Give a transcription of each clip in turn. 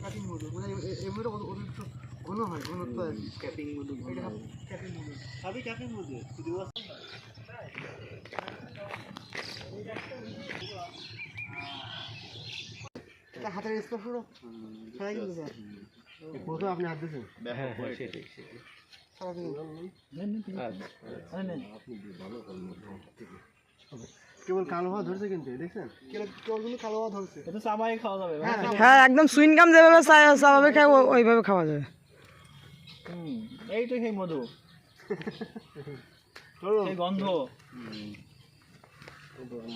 Capping মধু মানে একটু ঘন হয় ঘনত্ব আর ক্যাপিং মধু এটা ক্যাপিং মধু সবই ক্যাপিং মধ্যে শুধু এটা হাতের স্পর্শ সারা কিন্তু স্যার কত আপনি হাত দিয়েছেন? হ্যাঁ হ্যাঁ সেটাই সেটাই। সারা কেবল কালো হাত ধরছে কিন্তু দেখছেন? কেউ কিন্তু কালো হাওয়া ধরছে। এটা চাবাই খাওয়া যাবে হ্যাঁ হ্যাঁ একদম সুইনকাম যেভাবে চা- স্বাভাবিক খায় ও- ওইভাবে খাওয়া যাবে। হুম এই তো সেই মধু। সেই গন্ধ।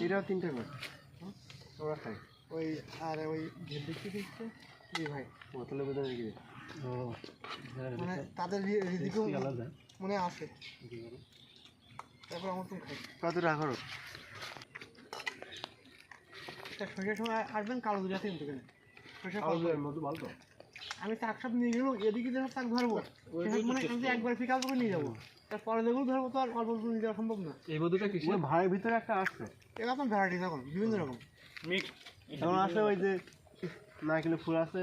এটাও তিনটে করে। ওরা খায়। ওই আর ওই দেখতে দিচ্ছে জি ভাই। বোতলে বোতলে রেখে মানে তাদের রি- রিজিকেও মনে আছে। তারপর আমার তুমি খাই। কত খরচ তা সন্ধ্যার সময় আসবেন কালো দুধ আছে কিন্তু কালো দুধের মধু ভালো তো। আমি চাক সাপ নিয়ে গেলেও এদিকে যখন চাক ধরবো মানে আমি একবার ফিকাল করে নিয়ে যাব। তারপরে যেগুলো ধরবো তো আর অল্প অল্প নিয়ে যাওয়া সম্ভব না। এই মধুটা কি ভাইয়ের ভিতরে একটা আসছে আপনার ভ্যারাইটি এখন বিভিন্ন রকম। মিক্স। যেমন আছে ওই যে নারকেলের ফুল আছে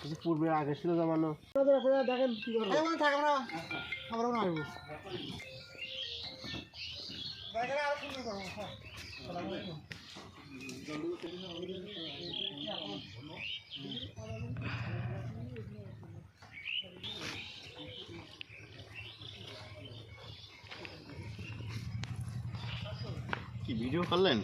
কিছু পূর্বে আগে ছিল জমানো দেখেন কি করব থাক আমরা। আমরা না আসব। কি ভিডিও করলেন?